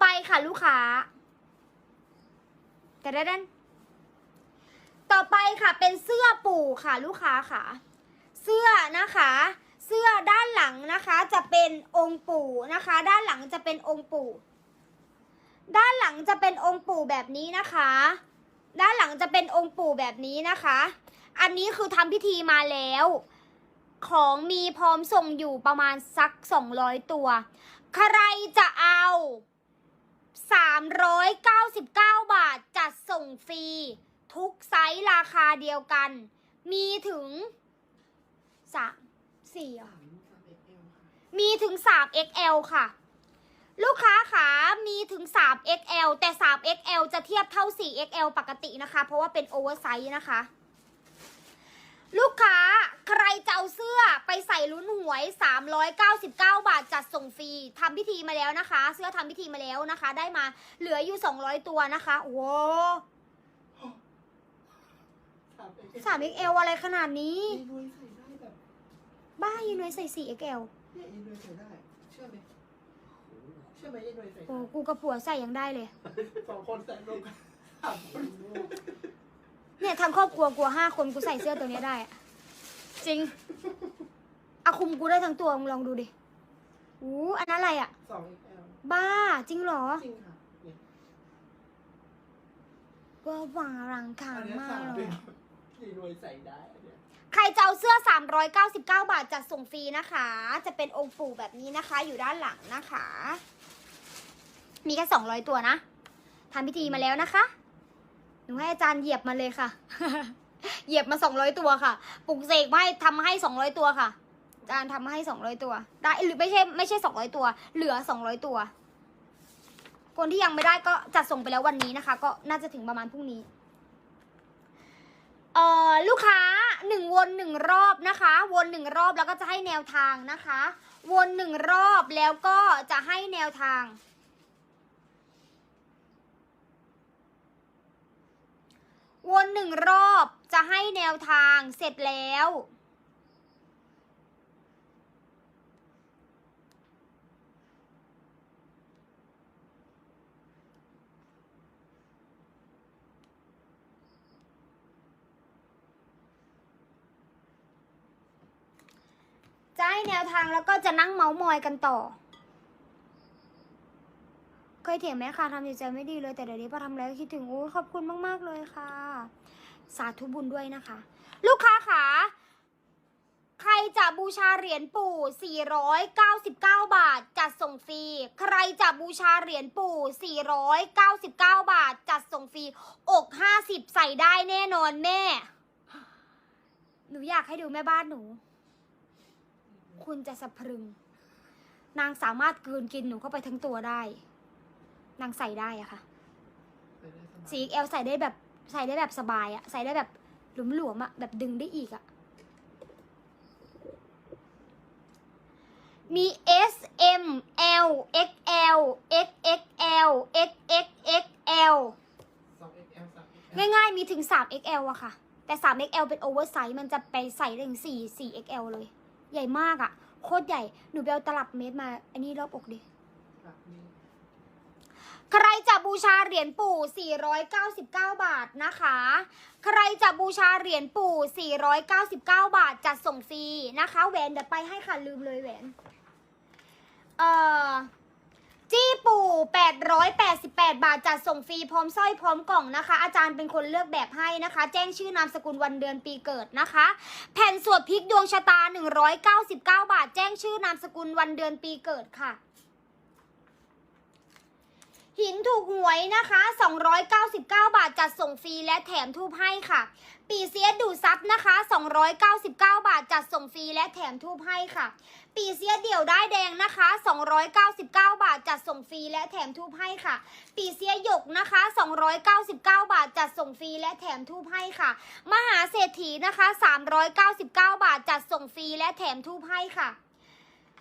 ไปค่ะลูกค้าแต่ด้านต่อไปค่ะเป็นเสื้อปู่ค่ะลูกค้าค่ะ เสื้อนะคะ เสื้อด้านหลังนะคะจะเป็นองค์ปู่นะคะ ด้านหลังจะเป็นองค์ปู่ ด้านหลังจะเป็นองค์ปู่แบบนี้นะคะ ด้านหลังจะเป็นองค์ปู่แบบนี้นะคะ อันนี้คือทำพิธีมาแล้ว ของมีพร้อมส่งอยู่ประมาณสัก200ตัว ใครจะเอา 399 บาทจัดส่งฟรี ทุกไซส์ราคาเดียวกัน มีถึง3 4อ่มีถึง 3XL ค่ะ ลูกค้าขามีถึง 3XL แต่ 3XL จะเทียบเท่า 4XL ปกตินะคะ เพราะว่าเป็นโอเวอร์ไซส์นะคะ ลูกค้าใครจะเอาเสื้อไปใส่ลุ้นหวย 399 บาทจัดส่งฟรีทำพิธีมาแล้วนะคะ เสื้อทำพิธีมาแล้วนะคะ ได้มาเหลืออยู่ 200 ตัวนะคะโอ้โห 3XL อะไรขนาดนี้ อีนุยใส่ได้แบบบ้ายีนวยใส่ 4XL เนี่ยอีนุยใส่ได้ เชื่อไหมเชื่อไหมอีนุยใส่โอ้ได้กูกับผัวใส่ยังได้เลย สองคนใส่รวมกันสามคน เนี่ยทั้งครอบครัวกูห้าคนกูใส่เสื้อตัวเนี้ยได้อะจริงอาคุมกูได้ทั้งตัวมึงลองดูดิอู้อันนั้นอะไรอะสอง XL บ้าจริงเหรอจริงค่ะเนี่ยว่าหวังรังคาอันเนี้ยมากสามเลเป็ยนอะอีนุยใส่ได้อันเนี่ยใครจะเอาเสื้อ 399 บาทจัดส่งฟรีนะคะ จะเป็นองค์ปู่แบบนี้นะคะ อยู่ด้านหลังนะคะ มีแค่200 ตัวนะทำพิธีมาแล้วนะคะ หนูให้อาจารย์เหยียบมาเลยค่ะ เหยียบมา200ตัวค่ะ ปลุกเสกมาให้ทำให้200ตัวค่ะ อาจารย์ทำมาให้200ตัว ได้หรือไม่ใช่ไม่ใช่200ตัว เหลือ200ตัว คนที่ยังไม่ได้ก็จัดส่งไปแล้ววันนี้นะคะ ก็น่าจะถึงประมาณพรุ่งนี้เอ่อลูกค้าหนึ่งวนหนึ่งรอบนะคะ วนหนึ่งรอบแล้วก็จะให้แนวทางนะคะ วนหนึ่งรอบแล้วก็จะให้แนวทาง วนหนึ่งรอบจะให้แนวทางเสร็จแล้ว จะให้แนวทางแล้วก็จะนั่งเมาส์มอยกันต่อ เคยเถียงแม่ค่ะทำจิตใจไม่ดีเลยแต่เดี๋ยวนี้พอทำแล้วคิดถึงโอ้ขอบคุณมาก ๆ เลยค่ะ สาธุบุญด้วยนะคะ ลูกค้าขาใครจะบูชาเหรียญปู่ 499 บาท จัดส่งฟรี ใครจะบูชาเหรียญปู่ 499 บาท จัดส่งฟรี อก 50 ใส่ได้แน่นอนแม่ หนูอยากให้ดูแม่บ้านหนู คุณจะสะพรึง นางสามารถกลืนกินหนูเข้าไปทั้งตัวได้ นางใส่ได้อะค่ะใส่ได้สบายสีเอลใส่ได้แบบ ใส่ได้แบบสบายอะใส่ได้แบบหลวมๆอะแบบดึงได้อีกอะมี S M L X L X X L X X X L ง่ายๆมีถึง 3 XL อะค่ะ แต่ 3 XL เป็นโอเวอร์ไซส์มันจะไปใส่ถึง4 4 XL เลย ใหญ่มากอะโคตรใหญ่ หนูไปเอาตลับเมตรมา อันนี้รอบอกดิ ใครจะบูชาเหรียญปู่ 499 บาทนะคะ ใครจะบูชาเหรียญปู่ 499 บาทจัดส่งฟรีนะคะแหวนเดี๋ยวไปให้ค่ะลืมเลยแหวน เอ่อจี้ปู่ 888 บาทจัดส่งฟรีพร้อมสร้อยพร้อมกล่องนะคะ อาจารย์เป็นคนเลือกแบบให้นะคะ แจ้งชื่อนามสกุลวันเดือนปีเกิดนะคะ แผ่นสวดพลิกดวงชะตา 199 บาท แจ้งชื่อนามสกุลวันเดือนปีเกิดค่ะ หินถูกหวยนะคะ 299 บาทจัดส่งฟรีและแถมทูบให้ค่ะ ปีเสียดูซับนะคะ 299 บาทจัดส่งฟรีและแถมทูบให้ค่ะ ปีเสียเดี่ยวได้แดงนะคะ 299 บาทจัดส่งฟรีและแถมทูบให้ค่ะ ปีเสียหยกนะคะ 299 บาทจัดส่งฟรีและแถมทูบให้ค่ะ มหาเศรษฐีนะคะ 399 บาทจัดส่งฟรีและแถมทูบให้ค่ะ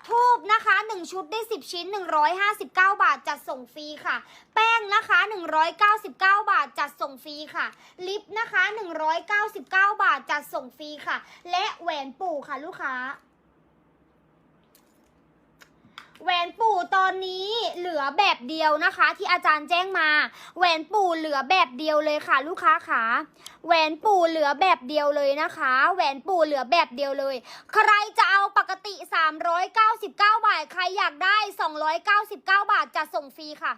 ทูบนะคะ 1 ชุดได้ 10 ชิ้น 159 บาทจัดส่งฟรีค่ะ แป้งนะคะ 199 บาทจัดส่งฟรีค่ะ ลิปนะคะ 199 บาทจัดส่งฟรีค่ะ และแหวนปู่ค่ะลูกค้า แหวนปู่ตอนนี้เหลือแบบเดียวนะคะ ที่อาจารย์แจ้งมา แหวนปู่เหลือแบบเดียวเลยค่ะ ลูกค้าขาแหวนปู่เหลือแบบเดียวเลยนะคะ แหวนปู่เหลือแบบเดียวเลย ใครจะเอาปกติ 399 บาท ใครอยากได้ 299 บาทจะส่งฟรีค่ะ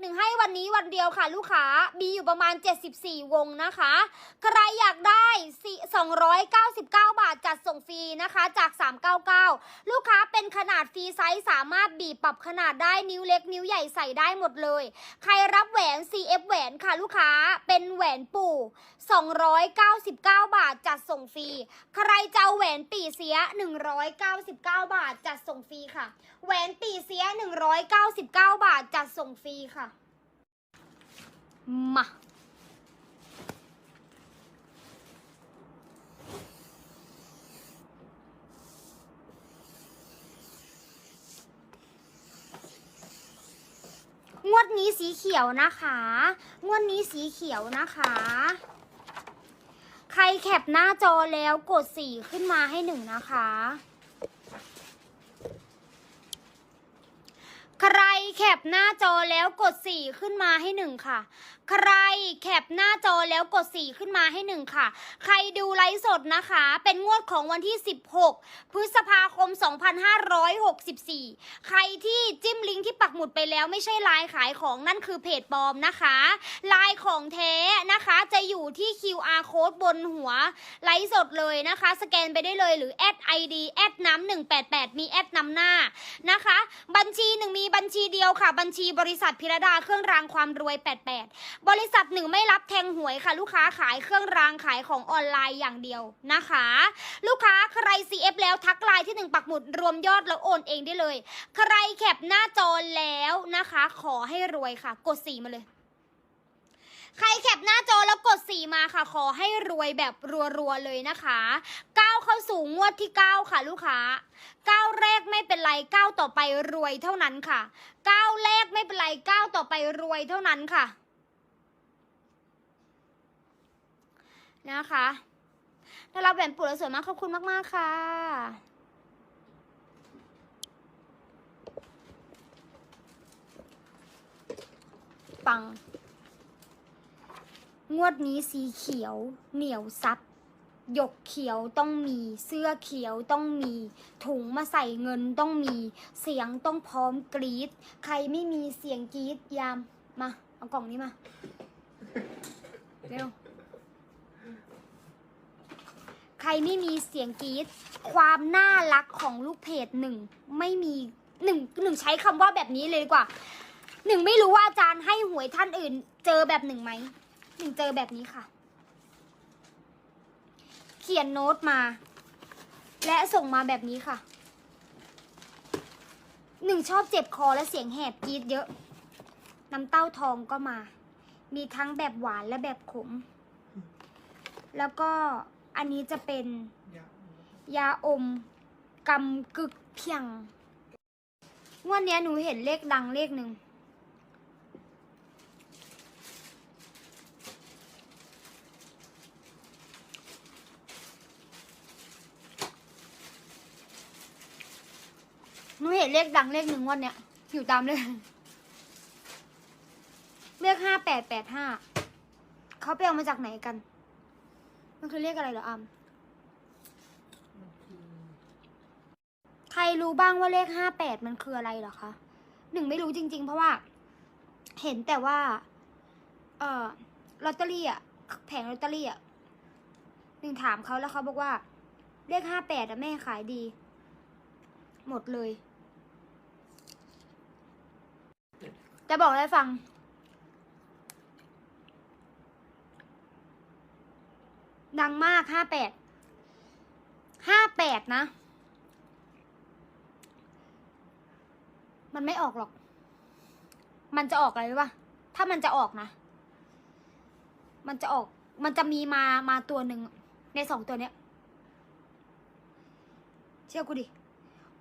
หนึ่งให้วันนี้วันเดียวค่ะ ลูกค้ามีอยู่ประมาณ 74 วงนะคะ ใครอยากได้ 299 บาทจัดส่งฟรีนะคะจาก 399 ลูกค้าเป็นขนาดฟรีไซส์สามารถบีบปรับขนาดได้นิ้วเล็กนิ้วใหญ่ใส่ได้หมดเลย ใครรับแหวน CF แหวนค่ะลูกค้าเป็นแหวนปู่ 299 บาทจัดส่งฟรีใครจะแหวนปีเสีย 199 บาทจัดส่งฟรีค่ะ แหวนปีเสีย 199 บาทจัดส่งฟรีค่ะ มางวดนี้สีเขียวนะคะ งวดนี้สีเขียวนะคะ ใครแคปหน้าจอแล้วกดสี่ขึ้นมาให้หนึ่งนะคะ ใครแคปหน้าจอแล้วกดสี่ขึ้นมาให้หนึ่งค่ะ ใครแคปหน้าจอแล้วกดสี่ขึ้นมาให้หนึ่งค่ะ ใครดูไลฟ์สดนะคะ เป็นงวดของวันที่ 16 พฤษภาคม 2564 ใครที่จิ้มลิงก์ที่ปักหมุดไปแล้วไม่ใช่ไลน์ขายของนั่นคือเพจปลอมนะคะไลน์ของแท้นะคะจะอยู่ที่ QR code บนหัวไลฟ์สดเลยนะคะ สแกนไปได้เลยหรือแอด ID แอดน้ำ188 มีแอดน้ำหน้านะคะ บัญชีหนึ่งมีบัญชีเดียวค่ะ บัญชีบริษัทพิรดาเครื่องรางความรวย 88บริษัทหนึ่งไม่รับแทงหวยค่ะ ลูกค้าขายเครื่องรางขายของออนไลน์อย่างเดียวนะคะ ลูกค้าใคร CF แล้วทักไลน์ที่หนึ่งปักหมุดรวมยอดแล้วโอนเองได้เลย ใครแคปหน้าจอแล้วนะคะ ขอให้รวยค่ะ กดสีมาเลยใครแคปหน้าจอแล้วกดสีมาค่ะ ขอให้รวยแบบรัวๆเลยนะคะก้าวเข้าสู่งวดที่เก้าค่ะ ลูกค้าก้าวแรกไม่เป็นไรก้าวต่อไปรวยเท่านั้นค่ะก้าวแรกไม่เป็นไรก้าวต่อไปรวยเท่านั้นค่ะ นะคะได้รับแหวนปู่แล้วสวยมากขอบคุณมาก ๆ ค่ะ ปัง งวดนี้สีเขียว เหนียวซับหยกเขียวต้องมี เสื้อเขียวต้องมี ถุงมาใส่เงินต้องมี เสียงต้องพร้อมกรีดใครไม่มีเสียงกรีดยาม มา เอากล่องนี้มา เร็ว ใครไม่มีเสียงกรี๊ดความน่ารักของลูกเพจหนึ่งไม่มีหนึ่งหนึ่งใช้คำว่าแบบนี้เลยดีกว่าหนึ่งไม่รู้ว่าอาจารย์ให้หวยท่านอื่น เจอแบบหนึ่งไหมหนึ่งเจอแบบนี้ค่ะ เขียนโน้ตมา และส่งมาแบบนี้ค่ะหนึ่งชอบเจ็บคอและเสียงแหบกรีดเยอะ น้ำเต้าทองก็มา มีทั้งแบบหวานและแบบขม แล้วก็ อันนี้จะเป็นยายาอมกำกึกเพียงงวันนี้ยหนูเห็นเลขดังเลขหนึ่ง หนูเห็นเลขดังเลขหนึ่งงวันเนี้ยอยู่ตามเลย เลขห้าแปดแปดห้า เขาไปเอามาจากไหนกัน มันคือเลขอะไรเหรออัมใครรู้บ้างว่าเลขห้าแปดมันคืออะไรเหรอคะหนึ่งไม่รู้จริง ๆ เพราะว่า เห็นแต่ว่า เอ่อลอตเตอรี่อะแผงลอตเตอรี่อะหนึ่งถามเขาแล้วเขาบอกว่า เลขห้าแปดอะแม่ขายดี หมดเลย จะบอกให้ฟัง ดังมากห้าแปด ห้าแปดนะ มันไม่ออกหรอก มันจะออกอะไรรู้ป่ะถ้ามันจะออกนะ มันจะออก มันจะมีมา มาตัวหนึ่งในสองตัวเนี้ย เชื่อกูดิ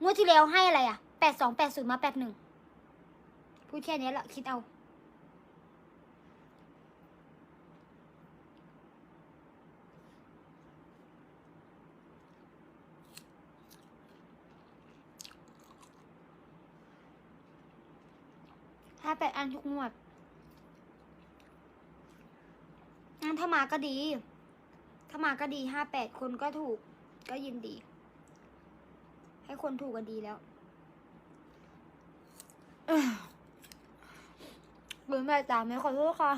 งวดที่แล้วให้อะไรอะแปดสองแปดศูนย์มาแปดหนึ่งพูดแค่นี้แหละคิดเอา ห้าแปดอันทุกงวดงั้นถ้ามาก็ดี ถ้ามาก็ดีห้าแปดคนก็ถูก ก็ยินดี ให้คนถูกก็ดีแล้วเอ้อลืมแบบตามไหมขอโทษค่ะ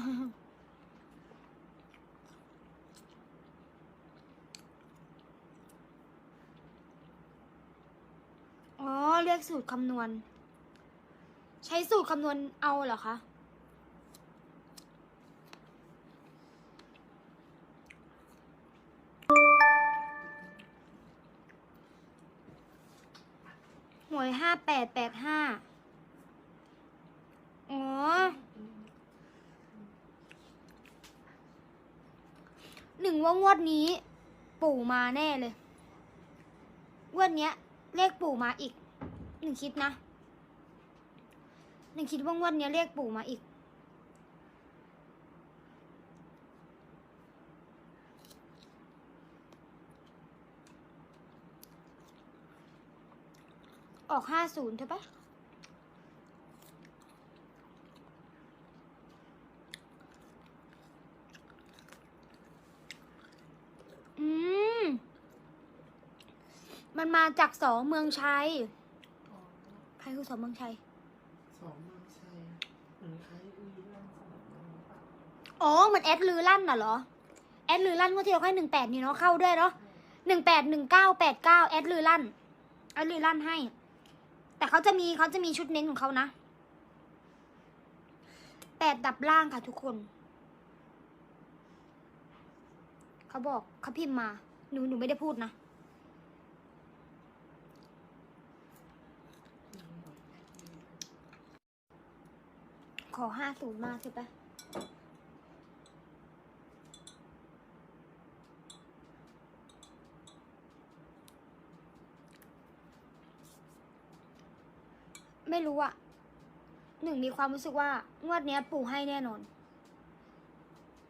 อ๋อเรียกสูตรคำนวณ ใช้สูตรคำนวณเอาเหรอคะ หวยห้าแปดแปดห้าอ๋อ หนึ่งว่างวดนี้ ปู่มาแน่เลย งวดเนี้ย เลขปู่มาอีก หนึ่งคิดนะ หนึ่งคิดว่างวดเนี้ยเลขปู่มาอีก ออกห้าศูนย์ใช่ปะอืมมันมาจากสองเมืองชัยอ๋อใครคือสองเมืองชัย สองเมืองชัยเหมือนคล้ายอือร่างสมัยนั้นหรือเปล่า อ๋อเหมือนแอดลือลั่นน่ะเหรอ แอดลือลั่นก็ที่เราให้หนึ่งแปดนี่เนาะเข้าด้วยเนาะหนึ่งแปดหนึ่งเก้าแปดเก้าแอดลือลั่นแอดลือลั่นให้ แต่เขาจะมีเขาจะมีชุดเน้นของเขานะแปดดับล่างค่ะทุกคน เขาบอกเขาพิมพ์มา หนูหนูไม่ได้พูดนะขอห้าศูนย์มาใช่ปะ ไม่รู้อะหนึ่งมีความรู้สึกว่างวดเนี้ย ปู่ให้แน่นอน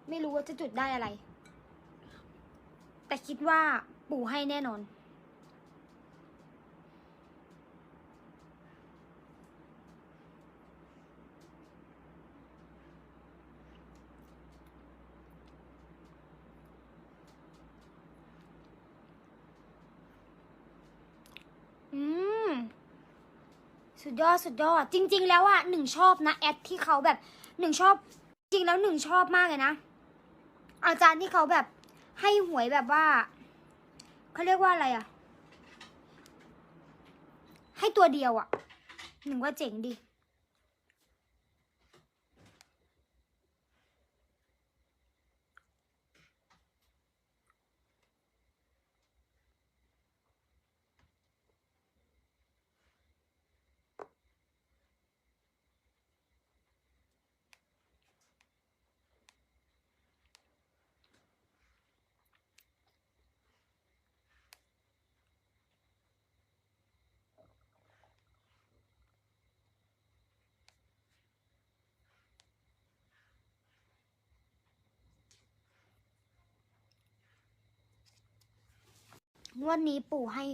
ไม่รู้ว่าจะจุดได้อะไร แต่คิดว่าปู่ให้แน่นอน อืม สุดยอดสุดยอด จริง ๆ แล้วอะหนึ่งชอบนะแอดที่เขาแบบหนึ่งชอบ จริงแล้วหนึ่งชอบมากเลยนะ อาจารย์ที่เขาแบบให้หวยแบบว่าเขาเรียกว่าอะไรอะให้ตัวเดียวอะหนึ่งว่าเจ๋งดี งวดนี้ปู่ให้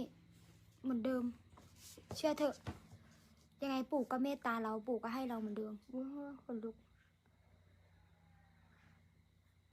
เหมือนเดิม เชื่อเถอะ ยังไงปู่ก็เมตตาเราปู่ก็ให้เราเหมือนเดิมว้าวคนลุก